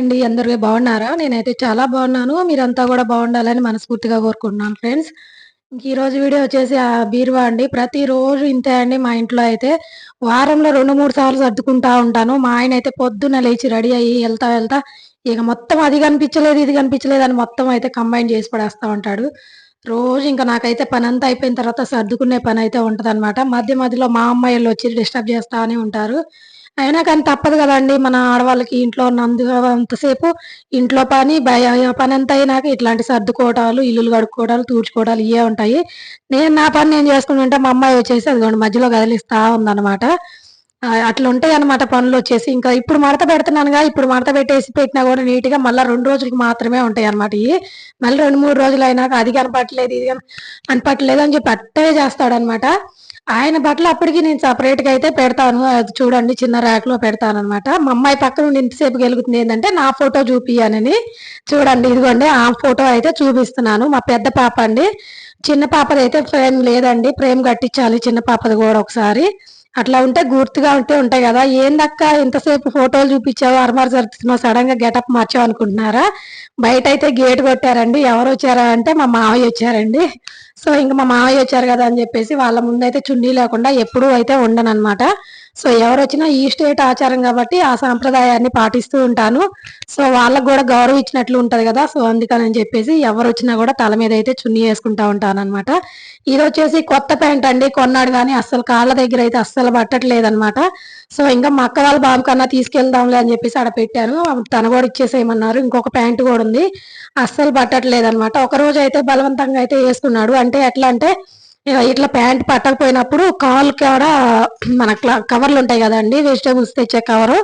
అండి అందరూ బాగున్నారా? నేనైతే చాలా బాగున్నాను. మీరంతా కూడా బాగుండాలని మనస్ఫూర్తిగా కోరుకుంటున్నాను ఫ్రెండ్స్. ఇంక ఈరోజు వీడియో వచ్చేసి ఆ బీరువా అండి. ప్రతిరోజు ఇంతే అండి మా ఇంట్లో అయితే. వారంలో రెండు మూడు సార్లు సర్దుకుంటా ఉంటాను. మా ఆయన అయితే పొద్దున్న లేచి రెడీ అయ్యి వెళ్తా వెళ్తా ఇక మొత్తం అది కనిపించలేదు ఇది కనిపించలేదు అని మొత్తం అయితే కంబైన్ చేసి పడేస్తా ఉంటాడు. రోజు ఇంకా నాకైతే పని అంతా అయిపోయిన తర్వాత సర్దుకునే పని అయితే ఉంటది మధ్య మధ్యలో మా అమ్మాయిలు వచ్చి డిస్టర్బ్ చేస్తానే ఉంటారు. అయినా కానీ తప్పదు కదండి మన ఆడవాళ్ళకి ఇంట్లో ఉన్నందు అంతసేపు ఇంట్లో పని భయ పని అంతా అయినాక ఇట్లాంటి సర్దుకోవటాలు ఇల్లులు కడుక్కోవడాలు తూడ్చుకోవడాలు ఇవే ఉంటాయి. నేను నా పని నేను చేసుకుంటుంటే మా అమ్మాయి వచ్చేసి అదిగోండి మధ్యలో కదిలిస్తా ఉందన్నమాట. అట్లా ఉంటాయి అనమాట పనులు వచ్చేసి. ఇంకా ఇప్పుడు మడత పెడుతున్నానుగా ఇప్పుడు మడత పెట్టేసి పెట్టినా కూడా నీట్గా మళ్ళీ రెండు రోజులకి మాత్రమే ఉంటాయి అనమాట ఇవి. మళ్ళీ రెండు మూడు రోజులు అయినాక అది కనపట్లేదు ఇది కనపట్లేదు అని చెప్పి అట్టే చేస్తాడనమాట ఆయన బట్టలు అప్పటికి నేను సపరేట్గా అయితే పెడతాను. అది చూడండి చిన్న ర్యాక్లో పెడతాను అనమాట మా అమ్మాయి పక్కన నుండి ఇంతసేపు గెలుగుతుంది ఏంటంటే నా ఫోటో చూపియానని చూడండి ఇదిగోండి ఆ ఫోటో అయితే చూపిస్తున్నాను. మా పెద్ద పాప అండి. చిన్న పాపది అయితే ఫ్రేమ్ లేదండి. ఫ్రేమ్ కట్టించాలి చిన్న పాపది కూడా ఒకసారి. అట్లా ఉంటే గుర్తుగా ఉంటే ఉంటాయి కదా. ఏందక్క ఇంతసేపు ఫోటోలు చూపించావు అరమార్ జరుగుతున్నావు సడన్గా గెటప్ మార్చావు అనుకుంటున్నారా? బయట అయితే గేట్ కొట్టారండి. ఎవరు వచ్చారా అంటే మా మావయ్య వచ్చారండి. సో ఇంకా మా మావయ్య వచ్చారు కదా అని చెప్పేసి వాళ్ళ ముందు అయితే చున్నీ లేకుండా ఎప్పుడూ అయితే ఉండనమాట సో ఎవరు వచ్చినా ఈ స్టేట్ ఆచారం కాబట్టి ఆ సాంప్రదాయాన్ని పాటిస్తూ ఉంటాను. సో వాళ్ళకు కూడా గౌరవం ఇచ్చినట్లు ఉంటుంది కదా సో అందుకని చెప్పేసి ఎవరు వచ్చినా కూడా తల మీద అయితే చున్నీ వేసుకుంటా ఉంటాను అనమాట ఇది వచ్చేసి కొత్త ప్యాంట్ అండి కొన్నాడు కానీ అస్సలు కాళ్ళ దగ్గర అయితే అస్సలు పట్టట్లేదు అనమాట సో ఇంకా మా అక్క వాళ్ళ బాబు కన్నా తీసుకెళ్దాంలే అని చెప్పేసి ఆడ పెట్టాను. తన కూడా ఇచ్చేసేయమన్నారు ఇంకొక ప్యాంటు కూడా ఉంది అస్సలు పట్టట్లేదు అనమాట ఒక రోజు అయితే బలవంతంగా అయితే వేసుకున్నాడు. అంటే ఎట్లా అంటే ఇట్లా ప్యాంట్ పట్టకపోయినప్పుడు కాల్ కూడా మన కవర్లు ఉంటాయి కదండి వెజిటేబుల్స్ తెచ్చే కవరు.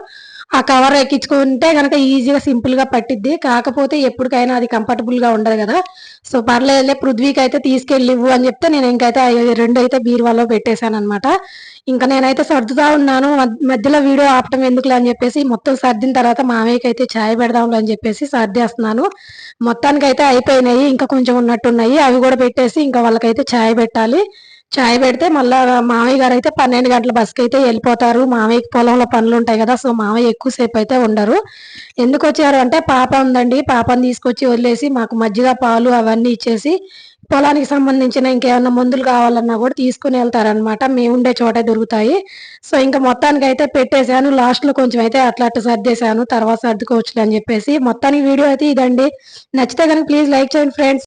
ఆ కవర్ ఎక్కించుకుంటే కనుక ఈజీగా సింపుల్గా పట్టిద్ది. కాకపోతే ఎప్పటికైనా అది కంఫర్టబుల్గా ఉండదు కదా. సో పర్లేదులే పృథ్వీకి అయితే తీసుకెళ్ళివ్వు అని చెప్తే నేను ఇంకైతే రెండు అయితే బీరువాలో పెట్టేశాను అనమాట ఇంకా నేనైతే సర్దుతా ఉన్నాను. మధ్యలో వీడియో ఆపటం ఎందుకులే అని చెప్పేసి మొత్తం సర్దిన తర్వాత మామయ్యకి అయితే ఛాయ్ పెడదాంలే అని చెప్పేసి సర్దేస్తున్నాను. మొత్తానికి అయితే అయిపోయినాయి. ఇంకా కొంచెం ఉన్నట్టున్నాయి. అవి కూడా పెట్టేసి ఇంకా వాళ్ళకైతే ఛాయ్ పెట్టాలి. చాయ్ పెడితే మళ్ళీ మామయ్య గారు అయితే పన్నెండు గంటల బస్కి అయితే వెళ్ళిపోతారు. మామయ్యకి పొలంలో పనులు ఉంటాయి కదా సో మామయ్య ఎక్కువసేపు అయితే ఉండరు. ఎందుకు వచ్చారు అంటే పాప ఉందండి. పాపని తీసుకొచ్చి వదిలేసి మాకు మజ్జిగ పాలు అవన్నీ ఇచ్చేసి పొలానికి సంబంధించిన ఇంకేమన్నా మందులు కావాలన్నా కూడా తీసుకుని వెళ్తారనమాట మేము ఉండే చోటే దొరుకుతాయి. సో ఇంకా మొత్తానికి అయితే పెట్టేశాను. లాస్ట్లో కొంచెం అయితే అట్లా అట్లా సర్దేశాను. తర్వాత సర్దుకోవచ్చు అని చెప్పేసి మొత్తానికి వీడియో అయితే ఇదండి. నచ్చితే కనుక ప్లీజ్ లైక్ చేయండి ఫ్రెండ్స్.